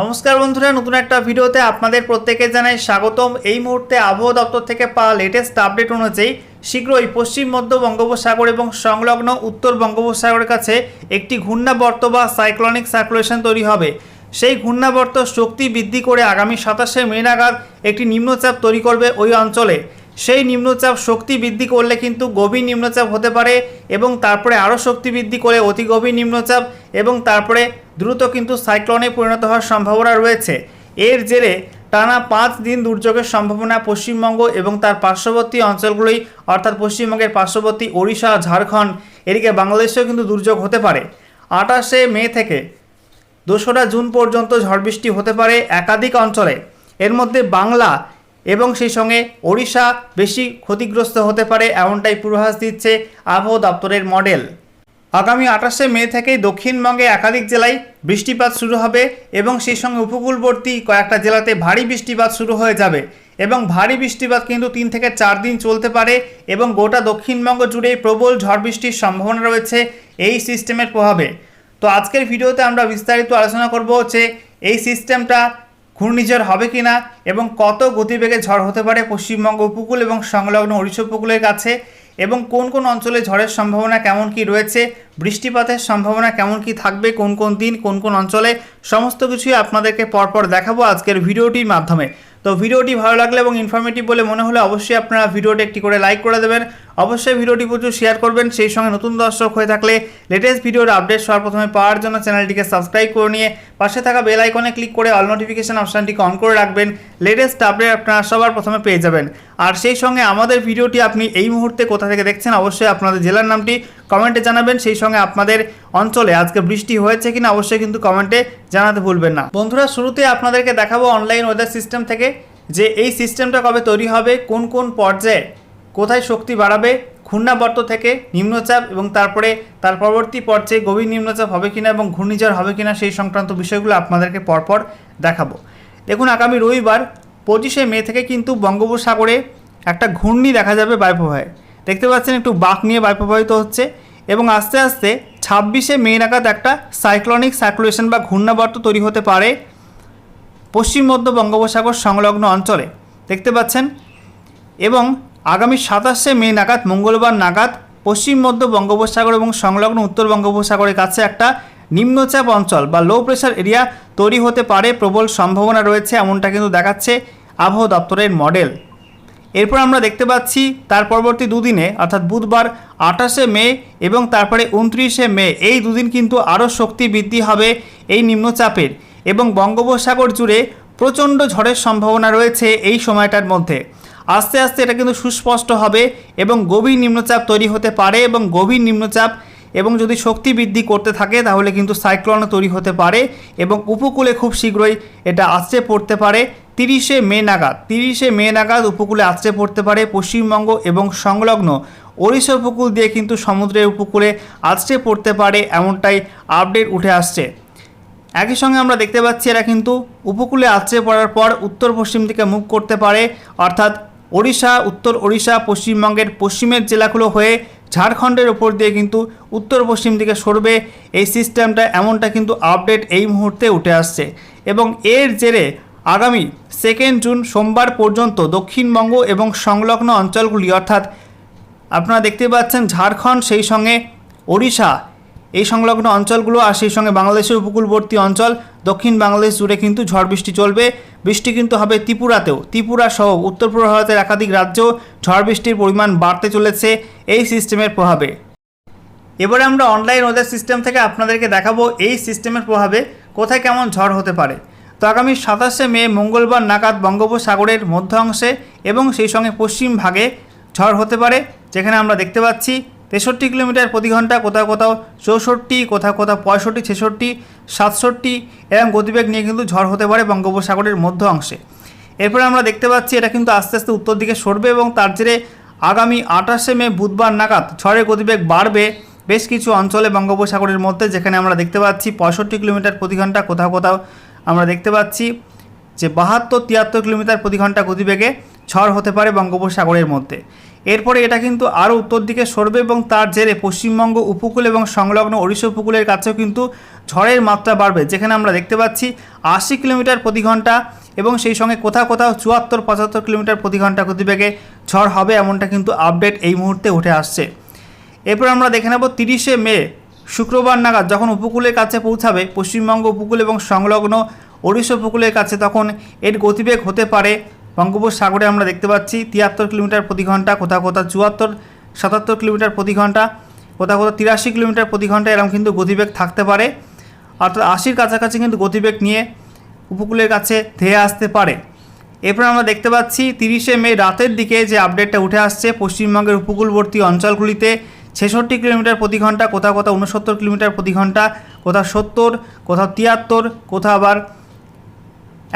নমস্কার বন্ধুরা, নতুন একটা ভিডিওতে আপনাদের প্রত্যেকে জানাই স্বাগতম। এই মুহূর্তে আবহাওয়া দপ্তর থেকে পাওয়া লেটেস্ট আপডেট অনুযায়ী শীঘ্রই পশ্চিম, মধ্য বঙ্গোপসাগর এবং সংলগ্ন উত্তর বঙ্গোপসাগরের কাছে একটি ঘূর্ণাবর্ত বা সাইক্লনিক সার্কুলেশন তৈরি হবে। সেই ঘূর্ণাবর্ত শক্তি বৃদ্ধি করে আগামী সাতাশে মে নাগাদ একটি নিম্নচাপ তৈরি করবে ওই অঞ্চলে। সেই নিম্নচাপ শক্তি বৃদ্ধি করলে কিন্তু গভীর নিম্নচাপ হতে পারে এবং তারপরে আরও শক্তি বৃদ্ধি করে অতি গভীর নিম্নচাপ এবং তারপরে দ্রুত কিন্তু সাইক্লোনে পরিণত হওয়ার সম্ভাবনা রয়েছে। এর জেরে টানা পাঁচ দিন দুর্যোগের সম্ভাবনা পশ্চিমবঙ্গ এবং তার পার্শ্ববর্তী অঞ্চলগুলোই, অর্থাৎ পশ্চিমবঙ্গের পার্শ্ববর্তী ওড়িশা, ঝাড়খণ্ড, এদিকে বাংলাদেশেও কিন্তু দুর্যোগ হতে পারে। আঠাশে মে থেকে দোসরা জুন পর্যন্ত ঝড় বৃষ্টি হতে পারে একাধিক অঞ্চলে। এর মধ্যে বাংলা এবং সেই সঙ্গে ওড়িশা বেশি ক্ষতিগ্রস্ত হতে পারে এমনটাই পূর্বাভাস দিচ্ছে আবহাওয়া দপ্তরের মডেল। আগামী আঠাশে মে থেকেই দক্ষিণবঙ্গে একাধিক জেলায় বৃষ্টিপাত শুরু হবে এবং সেই সঙ্গে উপকূলবর্তী কয়েকটা জেলাতে ভারী বৃষ্টিপাত শুরু হয়ে যাবে এবং ভারী বৃষ্টিপাত কিন্তু তিন থেকে চার দিন চলতে পারে এবং গোটা দক্ষিণবঙ্গ জুড়ে প্রবল ঝড় বৃষ্টির সম্ভাবনা রয়েছে এই সিস্টেমের প্রভাবে। তো আজকের ভিডিওতে আমরা বিস্তারিত আলোচনা করব হচ্ছে এই সিস্টেমটা ঘূর্ণিঝড় হবে কি না এবং কত গতিবেগে ঝড় হতে পারে পশ্চিমবঙ্গ উপকূল এবং সংলগ্ন ওড়িশা উপকূলের কাছে এবং কোন কোন অঞ্চলে ঝড়ের সম্ভাবনা কেমন কি রয়েছে, বৃষ্টিপাতের সম্ভাবনা কেমন কি থাকবে, কোন কোন দিন, কোন কোন অঞ্চলে, সমস্ত কিছুই আপনাদেরকে পরপর দেখাবো আজকের ভিডিওটির মাধ্যমে। তো ভিডিওটি ভালো লাগলে এবং ইনফরমেটিভ বলে মনে হলে অবশ্যই আপনারা ভিডিওটি একটি করে লাইক করে দেবেন। অবশ্যই ভিডিওটি প্রচুর শেয়ার করবেন। সেই সঙ্গে নতুন দর্শক হয়ে থাকলে লেটেস্ট ভিডিওর আপডেট সবার প্রথমে পাওয়ার জন্য চ্যানেলটিকে সাবস্ক্রাইব করে নিয়ে পাশে থাকা বেল আইকনে ক্লিক করে অল নোটিফিকেশান অপশানটিকে অন করে রাখবেন। লেটেস্ট আপডেট আপনারা সবার প্রথমে পেয়ে যাবেন। আর সেই সঙ্গে আমাদের ভিডিওটি আপনি এই মুহূর্তে কোথা থেকে দেখছেন, অবশ্যই আপনাদের জেলার নামটি কমেন্টে জানাবেন। সেই সঙ্গে আপনাদের অঞ্চলে আজকে বৃষ্টি হয়েছে কিনা অবশ্যই কিন্তু কমেন্টে জানাতে ভুলবেন না। বন্ধুরা, শুরুতে আপনাদেরকে দেখাবো অনলাইন ওয়েদার সিস্টেম থেকে যে এই সিস্টেমটা কবে তৈরি হবে, কোন কোন পর্যায়ে কোথায় শক্তি বাড়াবে, ঘূর্ণাবর্ত থেকে নিম্নচাপ এবং তারপরে তার পরবর্তী পর্যায়ে গভীর নিম্নচাপ হবে কিনা এবং ঘূর্ণিঝড় হবে কিনা সেই সংক্রান্ত বিষয়গুলো আপনাদেরকে পরপর দেখাবো। দেখুন, আগামী রবিবার পঁচিশে মে থেকে কিন্তু বঙ্গোপসাগরে একটা ঘূর্ণি দেখা যাবে বায়ুপ্রবাহে। দেখতে পাচ্ছেন একটু বাঁক নিয়ে বায়ুপ্রবাহিত হচ্ছে এবং আস্তে আস্তে ছাব্বিশে মে নাগাদ একটা সাইক্লনিক সার্কুলেশন বা ঘূর্ণাবর্ত তৈরি হতে পারে পশ্চিম মধ্য বঙ্গোপসাগর সংলগ্ন অঞ্চলে। দেখতে পাচ্ছেন এবং আগামী সাতাশে মে নাগাদ, মঙ্গলবার নাগাদ পশ্চিম মধ্য বঙ্গোপসাগর এবং সংলগ্ন উত্তর বঙ্গোপসাগরের কাছে একটা নিম্নচাপ অঞ্চল বা লো প্রেশার এরিয়া তৈরি হতে পারে, প্রবল সম্ভাবনা রয়েছে, এমনটা কিন্তু দেখাচ্ছে আবহাওয়া দপ্তরের মডেল এরপর আমরা দেখতে পাচ্ছি, তার পরবর্তী দুদিনে, অর্থাৎ বুধবার আঠাশে মে এবং তারপরে উনত্রিশে মে, এই দুদিন কিন্তু আরও শক্তি বৃদ্ধি হবে এই নিম্নচাপের এবং বঙ্গোপসাগর জুড়ে প্রচণ্ড ঝড়ের সম্ভাবনা রয়েছে এই সময়টার মধ্যে। আস্তে আস্তে এটা কিন্তু সুস্পষ্ট হবে এবং গভীর নিম্নচাপ তৈরি হতে পারে এবং গভীর নিম্নচাপ এবং যদি শক্তি বৃদ্ধি করতে থাকে, তাহলে কিন্তু সাইক্লোনও তৈরি হতে পারে এবং উপকূলে খুব শীঘ্রই এটা আছড়ে পড়তে পারে। তিরিশে মে নাগাদ, তিরিশে মে নাগাদ উপকূলে আছড়ে পড়তে পারে পশ্চিমবঙ্গ এবং সংলগ্ন। ওড়িশা উপকূল দিয়ে কিন্তু সমুদ্রের উপকূলে আছড়ে পড়তে পারে এমনটাই আপডেট উঠে আসছে। একই সঙ্গে আমরা দেখতে পাচ্ছি এরা কিন্তু উপকূলে আছড়ে পড়ার পর উত্তর পশ্চিম দিকে মুখ করতে পারে। অর্থাৎ ওড়িশা, উত্তর ওড়িশা, পশ্চিমবঙ্গের পশ্চিমের জেলাগুলো হয়ে ঝাড়খণ্ডের ওপর দিয়ে কিন্তু উত্তর পশ্চিম দিকে সরবে। এই সিস্টেমটা এমনটা কিন্তু আপডেট এই মুহূর্তে উঠে আসছে এবং এর জেরে আগামী সেকেন্ড জুন সোমবার পর্যন্ত দক্ষিণবঙ্গ এবং সংলগ্ন অঞ্চলগুলি, অর্থাৎ আপনারা দেখতে পাচ্ছেন ঝাড়খণ্ড, সেই সঙ্গে ওড়িশা এই সংলগ্ন অঞ্চলগুলো আর সেই সঙ্গে বাংলাদেশের উপকূলবর্তী অঞ্চল, দক্ষিণ বাংলাদেশ জুড়ে কিন্তু ঝড় বৃষ্টি চলবে। বৃষ্টি কিন্তু হবে ত্রিপুরাতেও। ত্রিপুরা সহ উত্তর পূর্ব ভারতের একাধিক রাজ্য ঝড় বৃষ্টির পরিমাণ বাড়তে চলেছে এই সিস্টেমের প্রভাবে। এবারে আমরা অনলাইন ওয়েদার সিস্টেম থেকে আপনাদেরকে দেখাবো এই সিস্টেমের প্রভাবে কোথায় কেমন ঝড় হতে পারে। তো আগামী সাতাশে মে মঙ্গলবার নাগাদ বঙ্গোপসাগরের মধ্য অংশে এবং সেই সঙ্গে পশ্চিম ভাগে ঝড় হতে পারে, যেখানে আমরা দেখতে পাচ্ছি তেষট্টি কিলোমিটার প্রতি ঘণ্টা, কোথাও কোথাও চৌষট্টি, কোথাও কোথাও পঁয়ষট্টি, ছেষট্টি, সাতষট্টি এরকম গতিবেগ নিয়ে কিন্তু ঝড় হতে পারে বঙ্গোপসাগরের মধ্য অংশে। এরপরে আমরা দেখতে পাচ্ছি এটা কিন্তু আস্তে আস্তে উত্তর দিকে সরবে এবং তার জেরে আগামী আঠাশে মে বুধবার নাগাদ ঝড়ের গতিবেগ বাড়বে বেশ কিছু অঞ্চলে বঙ্গোপসাগরের মধ্যে, যেখানে আমরা দেখতে পাচ্ছি পঁয়ষট্টি কিলোমিটার প্রতি ঘণ্টা, কোথাও কোথাও আমরা দেখতে পাচ্ছি যে বাহাত্তর, তিয়াত্তর কিলোমিটার প্রতি ঘণ্টা গতিবেগে ঝড় হতে পারে বঙ্গোপসাগরের মধ্যে। এরপরে এটা কিন্তু আরও উত্তর দিকে সরবে এবং তার জেরে পশ্চিমবঙ্গ উপকূল এবং সংলগ্ন ওড়িশা উপকূলের কাছেও কিন্তু ঝড়ের মাত্রা বাড়বে, যেখানে আমরা দেখতে পাচ্ছি আশি কিলোমিটার প্রতি ঘণ্টা এবং সেই সঙ্গে কোথাও কোথাও চুয়াত্তর, পঁচাত্তর কিলোমিটার প্রতি ঘণ্টা গতিবেগে ঝড় হবে এমনটা কিন্তু আপডেট এই মুহূর্তে উঠে আসছে। এরপর আমরা দেখে নেব তিরিশে মে, শুক্রবার নাগাদ যখন উপকূলের কাছে পৌঁছাবে পশ্চিমবঙ্গ উপকূল এবং সংলগ্ন ওড়িশা উপকূলের কাছে, তখন এর গতিবেগ হতে পারে বঙ্গোপসাগরে আমরা দেখতে পাচ্ছি তিয়াত্তর কিলোমিটার প্রতি ঘণ্টা কোথাও কোথাও চুয়াত্তর, সাতাত্তর কিলোমিটার প্রতি ঘণ্টা কোথাও কোথাও তিরাশি কিলোমিটার প্রতি ঘণ্টা এরকম কিন্তু গতিবেগ থাকতে পারে। অর্থাৎ আশির কাছাকাছি কিন্তু গতিবেগ নিয়ে উপকূলের কাছে ধেয়ে আসতে পারে। এরপর আমরা দেখতে পাচ্ছি তিরিশে মে রাতের দিকে যে আপডেটটা উঠে আসছে, পশ্চিমবঙ্গের উপকূলবর্তী অঞ্চলগুলিতে ছেষট্টি কিলোমিটার প্রতি ঘণ্টা কোথাও কোথাও উনসত্তর কিলোমিটার প্রতি ঘণ্টা কোথাও সত্তর কোথাও তিয়াত্তর কোথাও আবার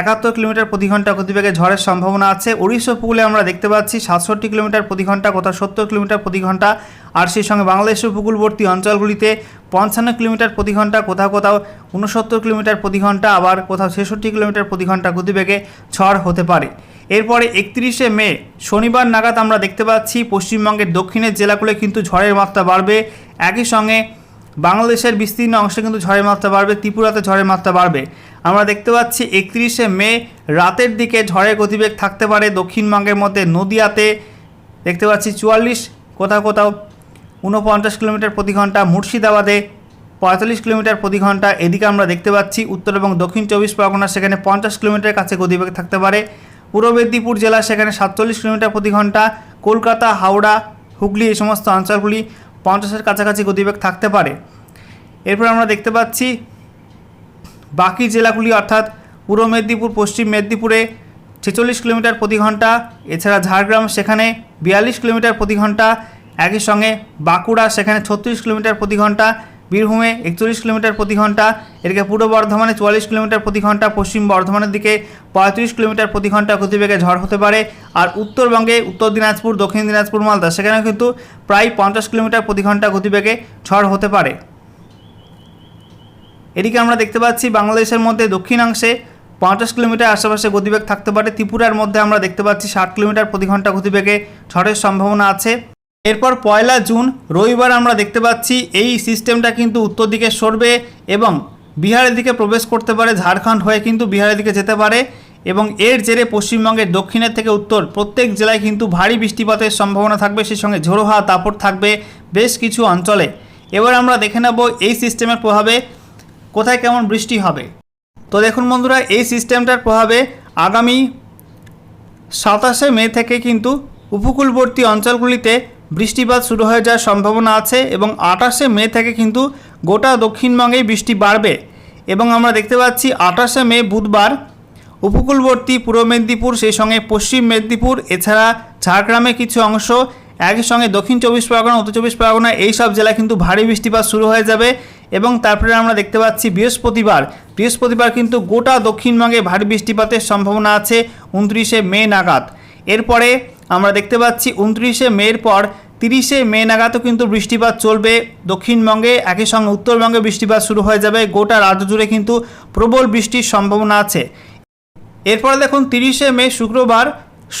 একাত্তর কিলোমিটার প্রতি ঘণ্টা গতিবেগে ঝড়ের সম্ভাবনা আছে। উড়িষ্যা উপকূলে আমরা দেখতে পাচ্ছি সাতষট্টি কিলোমিটার প্রতি ঘণ্টা কোথাও সত্তর কিলোমিটার প্রতি ঘণ্টা। আর সেই সঙ্গে বাংলাদেশের উপকূলবর্তী অঞ্চলগুলিতে পঞ্চান্ন কিলোমিটার প্রতি ঘণ্টা, কোথাও কোথাও উনসত্তর কিলোমিটার প্রতি ঘণ্টা, আবার কোথাও ছেষট্টি কিলোমিটার প্রতি ঘণ্টা গতিবেগে ঝড় হতে পারে। এরপরে একত্রিশে মে, শনিবার নাগাদ আমরা দেখতে পাচ্ছি পশ্চিমবঙ্গের দক্ষিণের জেলাগুলোয় কিন্তু ঝড়ের মাত্রা বাড়বে। একই সঙ্গে বাংলাদেশের বিস্তীর্ণ অংশে কিন্তু ঝড়ের মাত্রা বাড়বে, ত্রিপুরাতে ঝড়ের মাত্রা বাড়বে। আমরা দেখতে পাচ্ছি একত্রিশে মে রাতের দিকে ঝড়ের গতিবেগ থাকতে পারে দক্ষিণবঙ্গের মধ্যে। নদিয়াতে দেখতে পাচ্ছি চুয়াল্লিশ, কোথাও কোথাও ঊনপঞ্চাশ কিলোমিটার প্রতি ঘণ্টা, মুর্শিদাবাদে পঁয়তাল্লিশ কিলোমিটার প্রতি ঘণ্টা। এদিকে আমরা দেখতে পাচ্ছি উত্তর এবং দক্ষিণ চব্বিশ পরগনা সেখানে পঞ্চাশ কিলোমিটার কাছে গতিবেগ থাকতে পারে। পূর্ব মেদিনীপুর জেলা সেখানে সাতচল্লিশ কিলোমিটার প্রতি ঘণ্টা। কলকাতা, হাওড়া, হুগলি এই সমস্ত অঞ্চলগুলি পঞ্চাশের কাছাকাছি গতিবেগ থাকতে পারে। এরপর আমরা দেখতে পাচ্ছি বাকি জেলাগুলি, অর্থাৎ পূর্ব মেদিনীপুর, পশ্চিম মেদিনীপুরে ছেচল্লিশ কিলোমিটার প্রতি ঘণ্টা, এছাড়া ঝাড়গ্রাম সেখানে বিয়াল্লিশ কিলোমিটার প্রতি ঘণ্টা, একই সঙ্গে বাঁকুড়া সেখানে ছত্রিশ কিলোমিটার প্রতি ঘণ্টা বীরভূমে একচল্লিশ কিলোমিটার প্রতি ঘণ্টা, এদিকে পূর্ব বর্ধমানে চুয়াল্লিশ কিলোমিটার প্রতি ঘণ্টা, পশ্চিম বর্ধমানের দিকে পঁয়ত্রিশ কিলোমিটার প্রতি ঘণ্টা গতিবেগে ঝড় হতে পারে আর উত্তরবঙ্গে, উত্তর দিনাজপুর, দক্ষিণ দিনাজপুর, মালদা সেখানে কিন্তু প্রায় পঞ্চাশ কিলোমিটার প্রতি ঘণ্টা গতিবেগে ঝড় হতে পারে। এদিকে আমরা দেখতে পাচ্ছি বাংলাদেশের মধ্যে দক্ষিণাংশে পঞ্চাশ কিলোমিটার আশেপাশে গতিবেগ থাকতে পারে। ত্রিপুরার মধ্যে আমরা দেখতে পাচ্ছি ষাট কিলোমিটার প্রতি ঘণ্টা গতিবেগে ঝড়ের সম্ভাবনা আছে। এরপর পয়লা জুন, রবিবার আমরা দেখতে পাচ্ছি এই সিস্টেমটা কিন্তু উত্তর দিকে সরবে এবং বিহারের দিকে প্রবেশ করতে পারে, ঝাড়খণ্ড হয়ে কিন্তু বিহারের দিকে যেতে পারে এবং এর জেরে পশ্চিমবঙ্গের দক্ষিণের থেকে উত্তর প্রত্যেক জেলায় কিন্তু ভারী বৃষ্টিপাতের সম্ভাবনা থাকবে, সেই সঙ্গে ঝোড়ো হাওয়া দাপট থাকবে বেশ কিছু অঞ্চলে। এবার আমরা দেখে নেব এই সিস্টেমের প্রভাবে কোথায় কেমন বৃষ্টি হবে। তো দেখুন বন্ধুরা, এই সিস্টেমটার প্রভাবে আগামী সাতাশে মে থেকে কিন্তু উপকূলবর্তী অঞ্চলগুলিতে বৃষ্টিপাত শুরু হয়ে যাওয়ার সম্ভাবনা আছে এবং আঠাশে মে থেকে কিন্তু গোটা দক্ষিণবঙ্গেই বৃষ্টি বাড়বে। এবং আমরা দেখতে পাচ্ছি আঠাশে মে বুধবার উপকূলবর্তী পূর্ব মেদিনীপুর, সেই সঙ্গে পশ্চিম মেদিনীপুর, এছাড়া ঝাড়গ্রামে কিছু অংশ, একই সঙ্গে দক্ষিণ চব্বিশ পরগনা, উত্তর চব্বিশ পরগনা, এই সব জেলায় কিন্তু ভারী বৃষ্টিপাত শুরু হয়ে যাবে। এবং তারপরে আমরা দেখতে পাচ্ছি বৃহস্পতিবার বৃহস্পতিবার কিন্তু গোটা দক্ষিণবঙ্গে ভারী বৃষ্টিপাতের সম্ভাবনা আছে উনত্রিশে মে নাগাদ। এরপরে আমরা দেখতে পাচ্ছি উনত্রিশে মের পর তিরিশে মে নাগাদও কিন্তু বৃষ্টিপাত চলবে। দক্ষিণবঙ্গে একই সঙ্গে উত্তরবঙ্গে বৃষ্টিপাত শুরু হয়ে যাবে। গোটা রাজ্য জুড়ে কিন্তু প্রবল বৃষ্টির সম্ভাবনা আছে। এরপরে দেখুন, তিরিশে মে শুক্রবার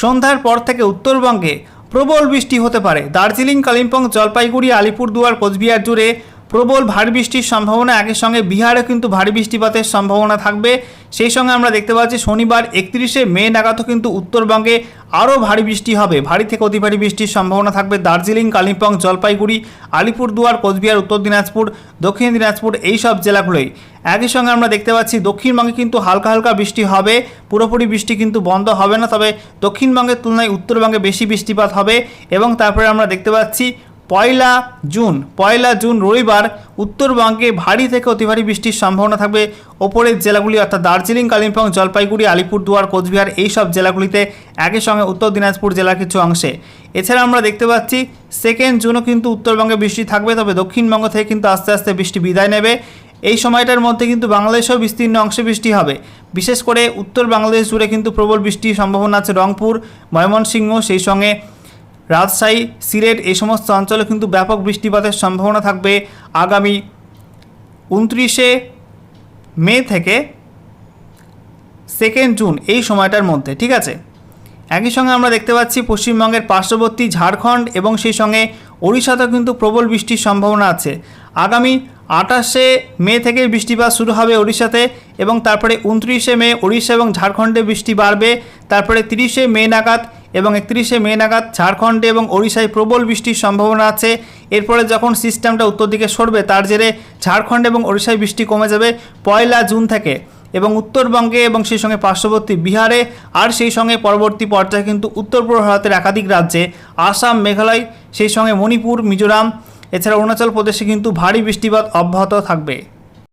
সন্ধ্যার পর থেকে উত্তরবঙ্গে প্রবল বৃষ্টি হতে পারে। দার্জিলিং, কালিম্পং, জলপাইগুড়ি, আলিপুরদুয়ার, কোচবিহার জুড়ে প্রবল ভারী বৃষ্টির সম্ভাবনা, একই সঙ্গে বিহারে কিন্তু ভারী বৃষ্টিপাতের সম্ভাবনা থাকবে। সেই সঙ্গে আমরা দেখতে পাচ্ছি শনিবার একত্রিশে মে নাগাদও কিন্তু উত্তরবঙ্গে আরও ভারী বৃষ্টি হবে। ভারী থেকে অতি ভারী বৃষ্টির সম্ভাবনা থাকবে দার্জিলিং, কালিম্পং, জলপাইগুড়ি, আলিপুরদুয়ার, কোচবিহার, উত্তর দিনাজপুর, দক্ষিণ দিনাজপুর এই সব জেলাগুলোই একই সঙ্গে আমরা দেখতে পাচ্ছি দক্ষিণবঙ্গে কিন্তু হালকা হালকা বৃষ্টি হবে, পুরোপুরি বৃষ্টি কিন্তু বন্ধ হবে না, তবে দক্ষিণবঙ্গের তুলনায় উত্তরবঙ্গে বেশি বৃষ্টিপাত হবে এবং তারপরে আমরা দেখতে পাচ্ছি পয়লা জুন পয়লা জুন রবিবার উত্তরবঙ্গে ভারী থেকে অতি ভারী বৃষ্টির সম্ভাবনা থাকবে। ওপরের জেলাগুলি অর্থাৎ দার্জিলিং, কালিম্পং, জলপাইগুড়ি, আলিপুরদুয়ার, কোচবিহার এই সব জেলাগুলিতে একই সঙ্গে উত্তর দিনাজপুর জেলার কিছু অংশে। এছাড়া আমরা দেখতে পাচ্ছি সেকেন্ড জুনও কিন্তু উত্তরবঙ্গে বৃষ্টি থাকবে, তবে দক্ষিণবঙ্গ থেকে কিন্তু আস্তে আস্তে বৃষ্টি বিদায় নেবে। এই সময়টার মধ্যে কিন্তু বাংলাদেশেও বিস্তীর্ণ অংশে বৃষ্টি হবে। বিশেষ করে উত্তর বাংলাদেশ জুড়ে কিন্তু প্রবল বৃষ্টির সম্ভাবনা আছে রংপুর, ময়মনসিংহ, সেই সঙ্গে রাজশাহী, সিলেট এই সমস্ত অঞ্চলে কিন্তু ব্যাপক বৃষ্টিপাতের সম্ভাবনা থাকবে আগামী উনত্রিশে মে থেকে সেকেন্ড জুন এই সময়টার মধ্যে, ঠিক আছে? একই সঙ্গে আমরা দেখতে পাচ্ছি পশ্চিমবঙ্গের পার্শ্ববর্তী ঝাড়খণ্ড এবং সেই সঙ্গে ওড়িশাতেও কিন্তু প্রবল বৃষ্টির সম্ভাবনা আছে। আগামী আঠাশে মে থেকে বৃষ্টিপাত শুরু হবে ওড়িশাতে এবং তারপরে উনত্রিশে মে ওড়িশা এবং ঝাড়খণ্ডে বৃষ্টি বাড়বে। তারপরে তিরিশে মে নাগাদ এবং একত্রিশে মে নাগাদ ঝাড়খণ্ডে এবং ওড়িশায় প্রবল বৃষ্টির সম্ভাবনা আছে। এরপরে যখন সিস্টেমটা উত্তর দিকে সরবে, তার জেরে ঝাড়খণ্ড এবং ওড়িশায় বৃষ্টি কমে যাবে পয়লা জুন থেকে এবং উত্তরবঙ্গে এবং সেই সঙ্গে পার্শ্ববর্তী বিহারে আর সেই সঙ্গে পরবর্তী পর্যায়ে কিন্তু উত্তর পূর্ব ভারতের একাধিক রাজ্যে, আসাম, মেঘালয়, সেই সঙ্গে মণিপুর, মিজোরাম এছাড়া অরুণাচল প্রদেশে কিন্তু ভারী বৃষ্টিপাত অব্যাহত থাকবে।